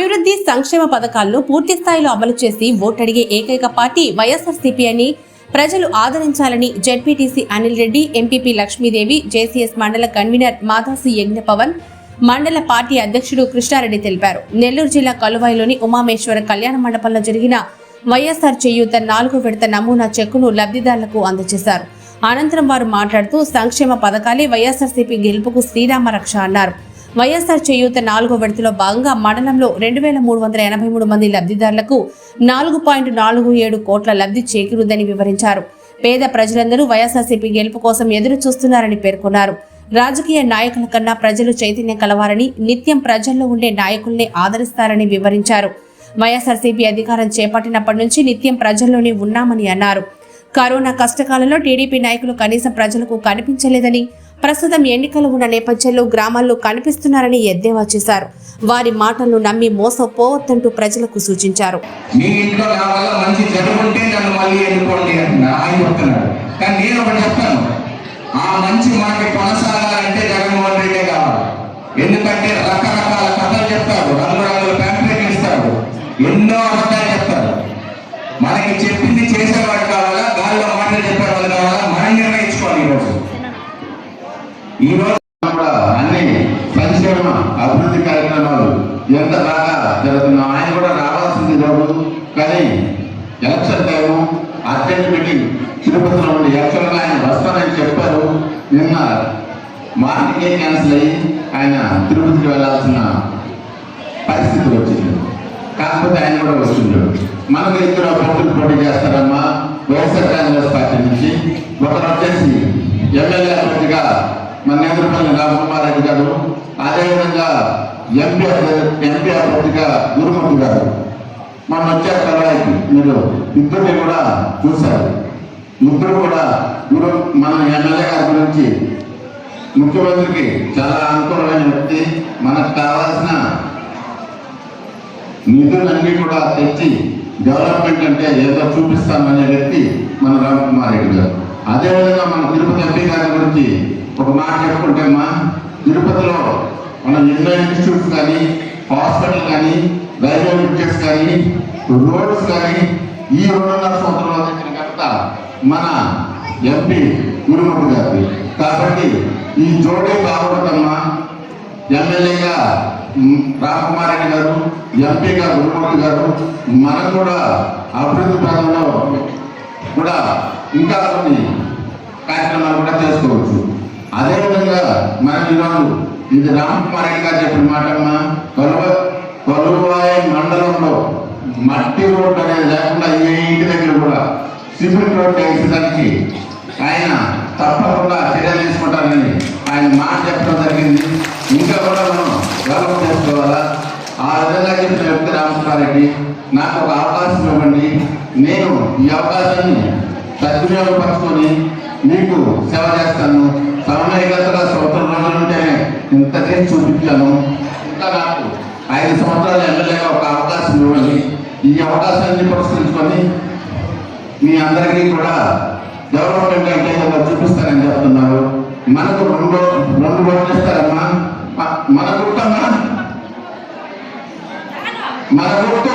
అభివృద్ధి సంక్షేమ పథకాలను పూర్తి స్థాయిలో అమలు చేసి ఓటడిగే ఏకైక పార్టీ వైఎస్ఆర్సీపీ అని ప్రజలు ఆదరించాలని ZPTC Anil Reddy MPP Lakshmidevi JCS మండల కన్వీనర్ మాదాసి యజ్ఞపవన్ మండల పార్టీ అధ్యక్షుడు కృష్ణారెడ్డి తెలిపారు. నెల్లూరు జిల్లా కలువాయిలోని ఉమామేశ్వర కళ్యాణ మండపంలో జరిగిన వైఎస్ఆర్ చేయూత నాలుగు విడత నమూనా చెక్కును లబ్ధిదారులకు అందజేశారు. అనంతరం వారు మాట్లాడుతూ సంక్షేమ పథకాలే వైఎస్ఆర్సీపీ గెలుపుకు శ్రీరామ రక్ష అన్నారు. వైఎస్ఆర్ చేయూత నాలుగో విడతలో భాగంగా మండలంలో రెండు వేల మూడు వందల ఎనభై మూడు మంది లబ్ధిదారులకు నాలుగు పాయింట్ నాలుగు ఏడు కోట్ల లబ్ధి చేకూరుందని వివరించారు. పేద ప్రజలందరూ వైఎస్ఆర్సీపీ గెలుపు కోసం ఎదురు చూస్తున్నారని పేర్కొన్నారు. రాజకీయ నాయకుల కన్నా ప్రజలు చైతన్యం కలవారని నిత్యం ప్రజల్లో ఉండే నాయకుల్ని ఆదరిస్తారని వివరించారు. వైఎస్ఆర్సీపీ అధికారం చేపట్టినప్పటి నుంచి నిత్యం ప్రజల్లోనే ఉన్నామని అన్నారు. కరోనా కష్టకాలంలో టీడీపీ నాయకులు కనీసం ప్రజలకు కనిపించలేదని ప్రస్తుతం ఎన్నికలు ఉన్న నేపథ్యంలో గ్రామాల్లో కనిపిస్తున్నారని ఎద్దేవా చేశారు. వారి మాటలను నమ్మి మోసపోవద్దంటూ ప్రజలకు సూచించారు. ఎందుకంటే రకరకాల కథలు చెప్తాడు. రంగురంగుల ప్యాంప్లెట్లు ఇస్తాడు. ఎన్నో అబద్ధాలు చెప్తాడు. మనకి చెప్పి అభివృద్ధి కార్యక్రమాలు ఎంత బాగా జరుగుతున్నా ఆయన కూడా రావాల్సింది రోజు కానీ ఎలక్షన్ టైము అర్జెంట్ మీటింగ్ తిరుపతిలో ఉండి ఎలక్షన్లో ఆయన వస్తానని చెప్పారు. నిన్న మార్నింగే క్యాన్సిల్ అయ్యి ఆయన తిరుపతికి వెళ్ళాల్సిన పరిస్థితి వచ్చింది. కాకపోతే ఆయన కూడా వస్తుంటాడు. మనకు ఇద్దరు అభ్యర్థులు పోటీ చేస్తారమ్మా. వైఎస్ఆర్ కాంగ్రెస్ పార్టీ నుంచి ఒకరు వచ్చేసి ఎమ్మెల్యే అభ్యర్థిగా మన నేతృపల్లి రామకుమార్ రెడ్డి గారు అదేవిధంగా ఎంపీ ఎంపీ అభ్యర్థిగా గురుమూర్తి గారు. మన వచ్చారు కలవాయికి మీరు ఇద్దరిని కూడా చూశారు. ఇద్దరు కూడా గురు మన ఎమ్మెల్యే గారి గురించి ముఖ్యమంత్రికి చాలా అనుకూలమైన వ్యక్తి. మనకు కావాల్సిన నిధులన్నీ కూడా తెచ్చి డెవలప్మెంట్ అంటే ఏదో చూపిస్తామనే వ్యక్తి మన రామకుమార్ రెడ్డి గారు. అదేవిధంగా మన తిరుపతి ఎంపీ గారి గురించి ఒక మాట చెప్పుకుంటే మా తిరుపతిలో మన ఎన్నో ఇన్స్టిట్యూట్స్ కానీ హాస్పిటల్ కానీ రైల్వే బ్రిడ్జెస్ కానీ రోడ్స్ కానీ ఈ రెండున్నర సంవత్సరాల దగ్గర కనుక మన ఎంపీ గురుమూర్తి గారి. కాబట్టి ఈ జోడీ బాగుంటుందమ్మా ఎమ్మెల్యేగా మ్, రామకుమార్ రెడ్డి గారు ఎంపీగా గురుమూర్తి గారు మనకు కూడా అభివృద్ధి పదంలో కూడా ఇంకా కొన్ని కార్యక్రమాలు కూడా చేసుకోవచ్చు. అదేవిధంగా మనం ఈరోజు ఇది రామకుమార్ గారు చెప్పిన మాట అమ్మా. కొలువ కొలువాయి మండలంలో మట్టి రోడ్డు అనేది లేకుండా ఏ ఇంటి దగ్గర కూడా సిమెంట్ రోడ్డు వేసేదానికి ఆయన తప్పకుండా చర్యలు తీసుకుంటారని ఆయన మాట చెప్పడం జరిగింది. ఇంకా కూడా మనం డెవలప్ చేసుకోవాలా? ఆ విధంగా చెప్పిన వ్యక్తి రామకృష్ణారెడ్డి నాకు ఒక అవకాశం ఇవ్వండి. నేను ఈ అవకాశాన్ని సద్వినియోగపరచుకొని నీకు సేవ చేస్తాను. సామాజికతగా సంవత్సరం రోజుల ఉంటేనే ఇంత చేసి చూపించాను ఇంకా నాకు ఐదు సంవత్సరాలు ఎమ్మెల్యేగా ఒక అవకాశం ఇవ్వండి. ఈ అవకాశాన్ని పురస్కరించుకొని మీ అందరికీ కూడా డెవలప్మెంట్ అంటే ఏదో చూపిస్తారని చెప్తున్నారు. మనకు రెండు రెండు రోజులు ఇస్తారమ్మా. మన గుర్తమ్మా మన గుర్తు